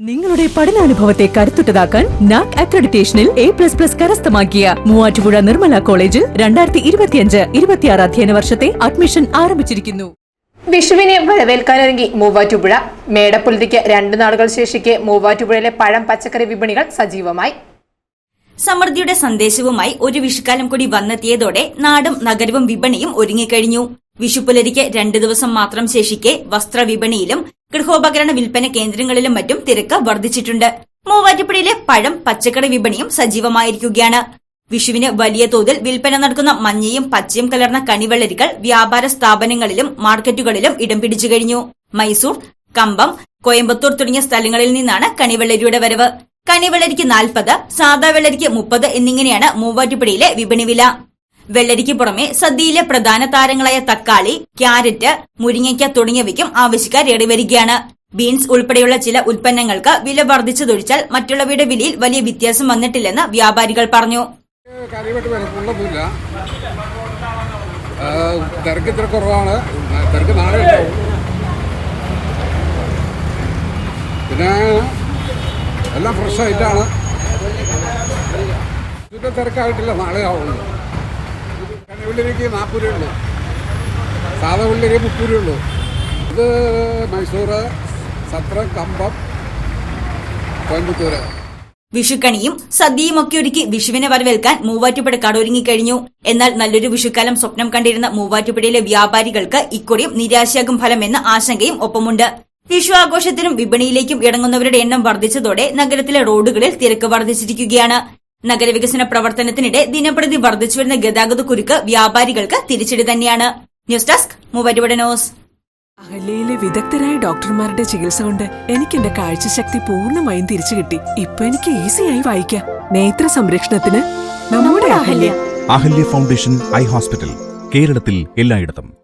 നിങ്ങളുടെ പഠനാനുഭവത്തെ കരുത്തുറ്റതാക്കാൻ നാക് അക്രഡിറ്റേഷനിൽ എ പ്ലസ് പ്ലസ് കരസ്ഥമാക്കിയ മൂവാറ്റുപുഴ നിർമ്മല കോളേജിൽ രണ്ടായിരത്തി ഇരുപത്തിയഞ്ച് ഇരുപത്തിയാറ് അധ്യയന വർഷത്തെ അഡ്മിഷൻ ആരംഭിച്ചിരിക്കുന്നു. വിഷുവിനെ വരവേൽക്കാനൊരുങ്ങി മൂവാറ്റുപുഴ. മേടപ്പുലരിക്ക് രണ്ടു നാളുകൾ ശേഷിക്കെ മൂവാറ്റുപുഴയിലെ പഴം പച്ചക്കറി വിപണികൾ സജീവമായി. സമൃദ്ധിയുടെ സന്ദേശവുമായി ഒരു വിഷുക്കാലം കൂടി വന്നെത്തിയതോടെ നാടും നഗരവും വിപണിയും ഒരുങ്ങിക്കഴിഞ്ഞു. വിഷുപ്പുലരിക്ക് രണ്ടു ദിവസം മാത്രം ശേഷിക്കെ വസ്ത്രവിപണിയിലും ഗൃഹോപകരണ വിൽപ്പന കേന്ദ്രങ്ങളിലും മറ്റും തിരക്ക് വർദ്ധിച്ചിട്ടുണ്ട്. മൂവാറ്റുപുഴയിലെ പഴം പച്ചക്കറി വിപണിയും സജീവമായിരിക്കുകയാണ്. വിഷുവിന് വലിയ തോതിൽ വിൽപ്പന നടക്കുന്ന മഞ്ഞയും പച്ചയും കലർന്ന കണിവെള്ളരികൾ വ്യാപാര സ്ഥാപനങ്ങളിലും മാർക്കറ്റുകളിലും ഇടം പിടിച്ചു കഴിഞ്ഞു. മൈസൂർ കമ്പം കോയമ്പത്തൂർ തുടങ്ങിയ സ്ഥലങ്ങളിൽ നിന്നാണ് കണിവെള്ളരിയുടെ വരവ്. കണിവെള്ളരിക്ക് നാൽപ്പത് സാദാ വെള്ളരിക്ക് മുപ്പത് എന്നിങ്ങനെയാണ് മൂവാറ്റുപുഴയിലെ വിപണി വില. വെള്ളരിക്ക് പുറമെ സദ്യയിലെ പ്രധാന താരങ്ങളായ തക്കാളി ക്യാരറ്റ് മുരിങ്ങയ്ക്ക തുടങ്ങിയവയ്ക്കും ആവശ്യക്കാർ ഏറിവരികയാണ് ബീൻസ് ഉൾപ്പെടെയുള്ള ചില ഉൽപ്പന്നങ്ങൾക്ക് വില വർദ്ധിച്ചതൊഴിച്ചാൽ മറ്റുള്ളവയുടെ വിലയിൽ വലിയ വ്യത്യാസം വന്നിട്ടില്ലെന്ന് വ്യാപാരികൾ പറഞ്ഞു. തിരക്ക് ഇത്ര കുറവാണ്. തിരക്ക് നാളെ പിന്നെ എല്ലാം ഫ്രഷ് ആയിട്ടാണ്. തിരക്കായിട്ടില്ല നാളെ ആവുള്ളൂ. കണിവെള്ളിലേക്ക് നാൽപ്പത് രൂപയുള്ളൂ. സാധാ ഉള്ളിലേക്ക് മുപ്പത് രൂപയുള്ളൂ. ഇത് മൈസൂർ സത്ര കമ്പം കോയമ്പത്തൂർ വിഷുക്കണിയും സദ്യയും ഒക്കെ ഒരുക്കി വിഷുവിനെ വരവേൽക്കാൻ മൂവാറ്റുപുഴ കടൊരുങ്ങിക്കഴിഞ്ഞു എന്നാൽ നല്ലൊരു വിഷുക്കാലം സ്വപ്നം കണ്ടിരുന്ന മൂവാറ്റുപുഴയിലെ വ്യാപാരികൾക്ക് ഇക്കുറിയും നിരാശയാകും ഫലമെന്ന ആശങ്കയും ഒപ്പമുണ്ട്. വിഷു ആഘോഷത്തിനും വിപണിയിലേക്കും ഇടങ്ങുന്നവരുടെ എണ്ണം വർദ്ധിച്ചതോടെ നഗരത്തിലെ റോഡുകളിൽ തിരക്ക് വർദ്ധിച്ചിരിക്കുകയാണ്. നഗരവികസന പ്രവർത്തനത്തിനിടെ ദിനപ്രതി വർദ്ധിച്ചുവരുന്ന ഗതാഗത കുരുക്ക് വ്യാപാരികൾക്ക് തിരിച്ചടി തന്നെയാണ്. News desk news. അഹല്യയിലെ വിദഗ്ധരായ ഡോക്ടർമാരുടെ ചികിത്സ കൊണ്ട് എനിക്ക് എന്റെ കാഴ്ചശക്തി പൂർണമായും തിരിച്ചു കിട്ടി. ഇപ്പൊ എനിക്ക് ഈസിയായി വായിക്കാം. നേത്ര സംരക്ഷണത്തിന് നമ്മുടെ Ahalya. Ahalya foundation eye hospital കേരളത്തിൽ എല്ലായിടത്തും.